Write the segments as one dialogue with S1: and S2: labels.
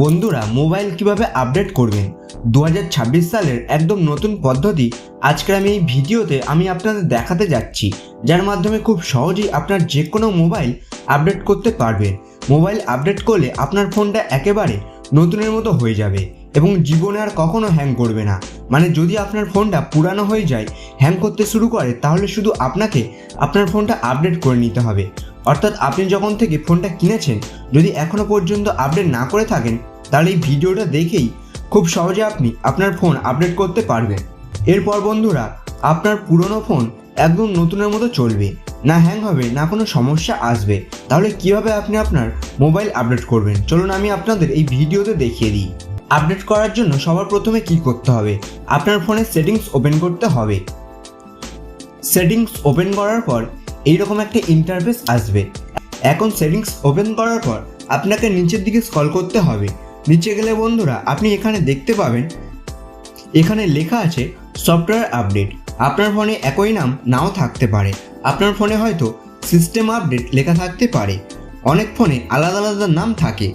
S1: বন্ধুরা মোবাইল কীভাবে আপডেট করবেন? দু হাজার ছাব্বিশ সালের একদম নতুন পদ্ধতি। আজকের আমি এই ভিডিওতে আমি আপনাদের দেখাতে যাচ্ছি, যার মাধ্যমে খুব সহজেই আপনার যে কোনো মোবাইল আপডেট করতে পারবেন। মোবাইল আপডেট করলে আপনার ফোনটা একেবারে নতুনের মতো হয়ে যাবে এবং জীবনে আর কখনো হ্যাং করবে না। মানে যদি আপনার ফোনটা পুরানো হয়ে যায় হ্যাং করতে শুরু করে, তাহলে শুধু আপনাকে আপনার ফোনটা আপডেট করে নিতে হবে। অর্থাৎ আপনি যখন থেকে ফোনটা কিনেছেন, যদি এখনও পর্যন্ত আপডেট না করে থাকেন, তাহলে এই ভিডিওটা দেখেই খুব সহজে আপনি আপনার ফোন আপডেট করতে পারবেন। এরপর বন্ধুরা, আপনার পুরনো ফোন একদম নতুনের মতো চলবে। না হ্যাং হবে, না কোনো সমস্যা আসবে। তাহলে কীভাবে আপনি আপনার মোবাইল আপডেট করবেন? চলুন আমি আপনাদের এই ভিডিওতে দেখিয়ে দিই। আপডেট করার জন্য সবার প্রথমে কি করতে হবে? আপনার ফোনের সেটিংস ওপেন করতে হবে। সেটিংস ওপেন করার পর এইরকম একটা ইন্টারফেস আসবে। এখন সেটিংস ওপেন করার পর আপনাকে নিচের দিকে স্ক্রল করতে হবে। নিচে গেলে বন্ধুরা, আপনি এখানে দেখতে পাবেন, এখানে লেখা আছে সফটওয়্যার আপডেট আপনার ফোনে একই নাম নাও থাকতে পারে। আপনার ফোনে হয়তো সিস্টেম আপডেট লেখা থাকতে পারে। অনেক ফোনে আলাদা আলাদা নাম থাকে।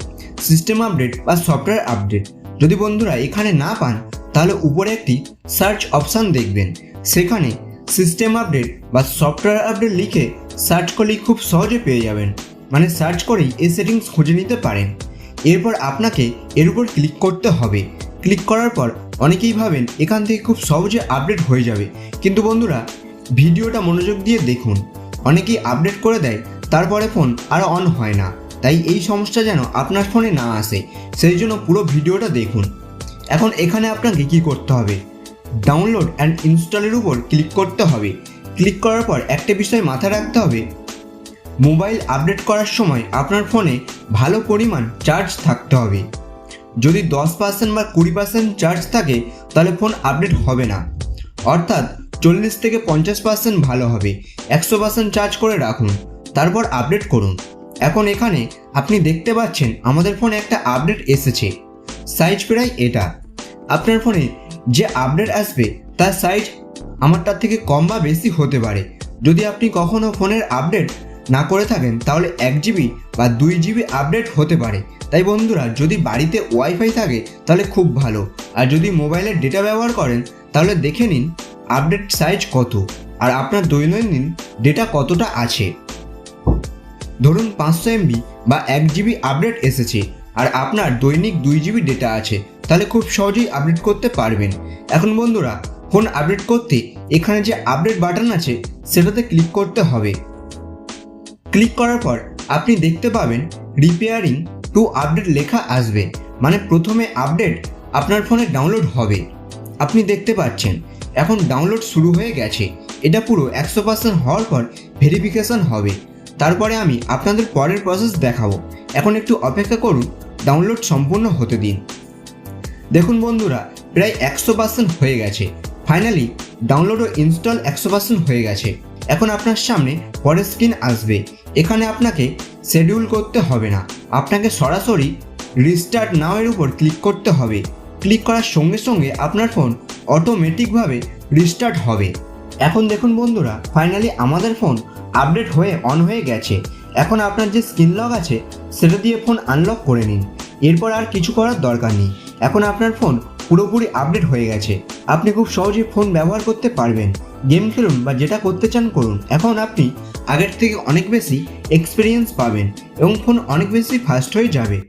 S1: সিস্টেম আপডেট বা সফটওয়্যার আপডেট যদি বন্ধুরা এখানে না পান, তাহলে উপরে একটি সার্চ অপশান দেখবেন। সেখানে সিস্টেম আপডেট বা সফটওয়্যার আপডেট লিখে সার্চ করলেই খুব সহজে পেয়ে যাবেন। মানে সার্চ করেই এই সেটিংস খুঁজে নিতে পারেন। এরপর আপনাকে এর উপর ক্লিক করতে হবে। ক্লিক করার পর অনেকেই ভাবেন এখান থেকে খুব সহজে আপডেট হয়ে যাবে। কিন্তু বন্ধুরা, ভিডিওটা মনোযোগ দিয়ে দেখুন। অনেকেই আপডেট করে দেয়, তারপরে ফোন আর অন হয় না। তাই এই সমস্যা যেন আপনার ফোনে না আসে, সেই জন্য পুরো ভিডিওটা দেখুন। এখন এখানে আপনাকে কি করতে হবে? ডাউনলোড অ্যান্ড ইনস্টলের উপর ক্লিক করতে হবে। ক্লিক করার পর একটা বিষয় মাথায় রাখতে হবে। মোবাইল আপডেট করার সময় আপনার ফোনে ভালো পরিমাণ চার্জ থাকতে হবে। যদি দশ পার্সেন্ট বা কুড়ি পার্সেন্ট চার্জ থাকে, তাহলে ফোন আপডেট হবে না। অর্থাৎ চল্লিশ থেকে পঞ্চাশ পার্সেন্ট ভালো হবে। একশো পার্সেন্ট চার্জ করে রাখুন। তারপর আপডেট করুন। এখন এখানে আপনি দেখতে পাচ্ছেন আমাদের ফোনে একটা আপডেট এসেছে। সাইজ প্রায় এটা। আপনার ফোনে যে আপডেট আসবে, তার সাইজ আমারটার থেকে কম বা বেশি হতে পারে। যদি আপনি কখনও ফোনের আপডেট না করে থাকেন, তাহলে এক জিবি বা দুই জিবি আপডেট হতে পারে। তাই বন্ধুরা, যদি বাড়িতে ওয়াইফাই থাকে, তাহলে খুব ভালো। আর যদি মোবাইলের ডেটা ব্যবহার করেন, তাহলে দেখে নিন আপডেট সাইজ কত। আর আপনার দৈনন্দিন ডেটা কতটা আছে। ধরুন পাঁচশো এমবি বা এক জিবি আপডেট এসেছে আর আপনার দৈনিক দুই জিবি ডেটা আছে, তাহলে খুব সহজেই আপডেট করতে পারবেন। এখন বন্ধুরা ফোন আপডেট করতে এখানে যে আপডেট বাটন আছে, সেটাতে ক্লিক করতে হবে। ক্লিক করার পর আপনি দেখতে পাবেন রিপেয়ারিং টু আপডেট লেখা আসবে মানে প্রথমে আপডেট আপনার ফোনে ডাউনলোড হবে। আপনি দেখতে পাচ্ছেন, এখন ডাউনলোড শুরু হয়ে গেছে। এটা পুরো একশো পার্সেন্ট হওয়ার পর ভেরিফিকেশন হবে। তারপরে আমি আপনাদের পরের প্রসেস দেখাবো। এখন একটু অপেক্ষা করুন ডাউনলোড সম্পূর্ণ হতে দিন। দেখুন বন্ধুরা, প্রায় একশো পার্সেন্ট হয়ে গেছে। ফাইনালি ডাউনলোড ও ইনস্টল একশো পার্সেন্ট হয়ে গেছে। এখন আপনার সামনে পরের স্ক্রিন আসবে। এখানে আপনাকে শেডিউল করতে হবে না। আপনাকে সরাসরি রিস্টার্ট নাও এর উপর ক্লিক করতে হবে। ক্লিক করার সঙ্গে সঙ্গে আপনার ফোন অটোমেটিকভাবে রিস্টার্ট হবে। এখন দেখুন বন্ধুরা ফাইনালি আমাদের ফোন আপডেট হয়ে অন হয়ে গেছে। এখন আপনার যে স্ক্রিন লক আছে, সেটা দিয়ে ফোন আনলক করে নিন। এরপর আর কিছু করার দরকার নেই। এখন আপনার ফোন পুরোপুরি আপডেট হয়ে গেছে। আপনি খুব সহজেই ফোন ব্যবহার করতে পারবেন। গেম খেলুন বা যেটা করতে চান করুন। এখন আপনি আগের থেকে অনেক বেশি এক্সপিরিয়েন্স পাবেন এবং ফোন অনেক বেশি ফাস্ট হয়ে যাবে।